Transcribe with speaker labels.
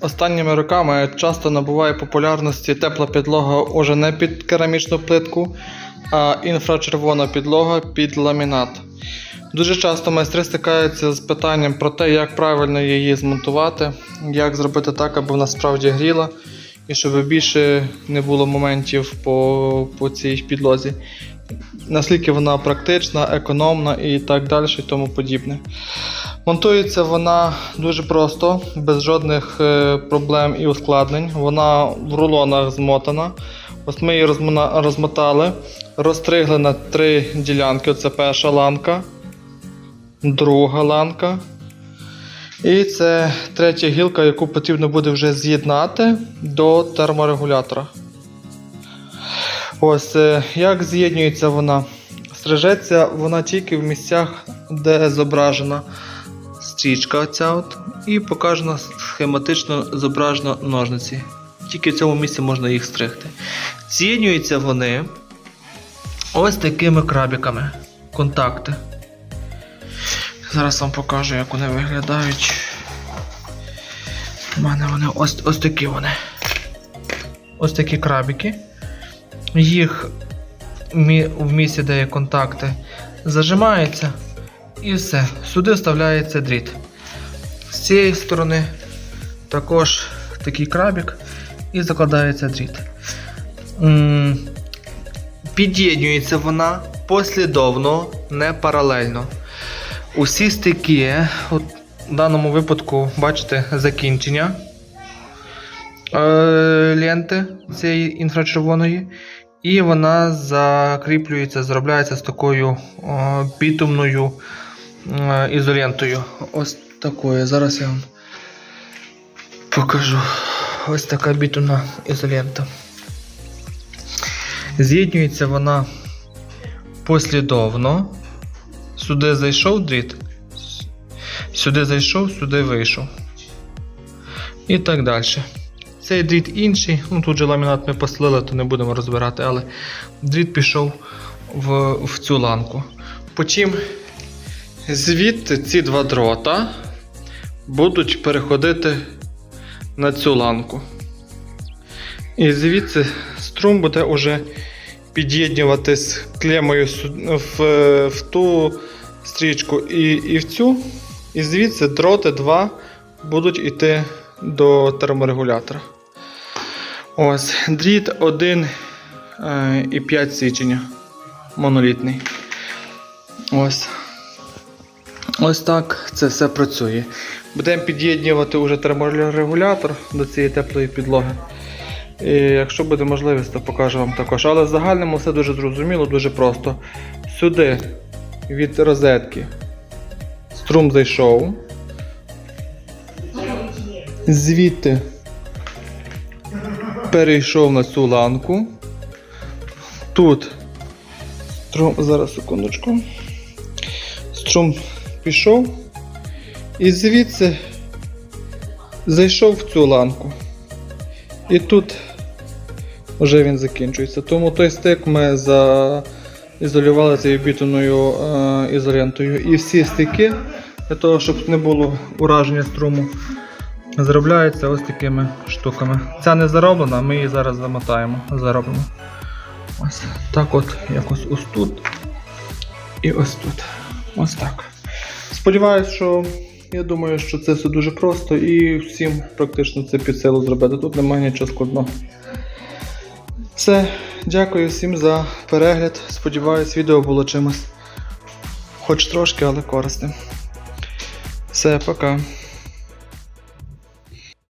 Speaker 1: Останніми роками часто набуває популярності тепла підлога уже не під керамічну плитку, а інфрачервона підлога під ламінат. Дуже часто майстри стикаються з питанням про те, як правильно її змонтувати, як зробити так, аби вона справді гріла, і щоб більше не було моментів по, по цій підлозі. Наскільки вона практична, економна і так далі, і тому подібне. Монтується вона дуже просто, без жодних е, проблем і ускладнень. Вона в рулонах змотана. Ось ми її розмотали, розстригли на три ділянки. Це перша ланка, друга ланка. І це третя гілка, яку потрібно буде вже з'єднати до терморегулятора. Ось е, як з'єднується вона. Стрижеться вона тільки в місцях, де зображена стрічка ця от, і показано схематично зображено ножниці. Тільки в цьому місці можна їх стригти. З'єднуються вони ось такими крабіками. Контакти. Зараз вам покажу, як вони виглядають. У мене вони ось, ось такі вони. Ось такі крабіки. Їх в місці, де є контакти, зажимається. І все. Сюди вставляється дріт. З цієї сторони також такий крабік і закладається дріт. Під'єднюється вона послідовно, не паралельно. Усі стики, от в даному випадку, бачите, закінчення е, ленти цієї інфрачервоної. І вона закріплюється, зробляється з такою бітумною ізолентою. Ось такою. Зараз я вам покажу. Ось така бітумна ізолента. З'єднюється вона послідовно. Сюди зайшов дріт. Сюди зайшов, сюди вийшов. І так далі. Цей дріт інший, ну тут же ламінат ми послили, то не будемо розбирати, але дріт пішов в, в цю ланку. Потім звідти ці два дрота будуть переходити на цю ланку. І звідси струм буде уже під'єднюватись клемою в, в ту стрічку і, і в цю. І звідси дроти два будуть йти до терморегулятора. Ось, дріт 1 е, і 5 січення. Монолітний. Ось. Ось так це все працює. Будемо під'єднувати уже терморегулятор до цієї теплої підлоги. І якщо буде можливість, то покажу вам також. Але в загальному все дуже зрозуміло, дуже просто. Сюди від розетки струм зайшов. Звідти перейшов на цю ланку. Тут струм, зараз секундочку. Струм пішов. І звідси зайшов в цю ланку. І тут вже він закінчується. Тому той стик ми заізолювали цією бітонною е, ізолентою. І всі стики, для того, щоб не було ураження струму, Заробляється ось такими штуками. Ця не зароблена, ми її зараз замотаємо, заробимо. Ось так от, якось ось тут. І ось тут. Ось так. Сподіваюсь, що я думаю, що це все дуже просто і всім практично це під силу зробити. Тут немає нічого складного. Все, дякую всім за перегляд. Сподіваюсь, відео було чимось. Хоч трошки, але корисним. Все, пока.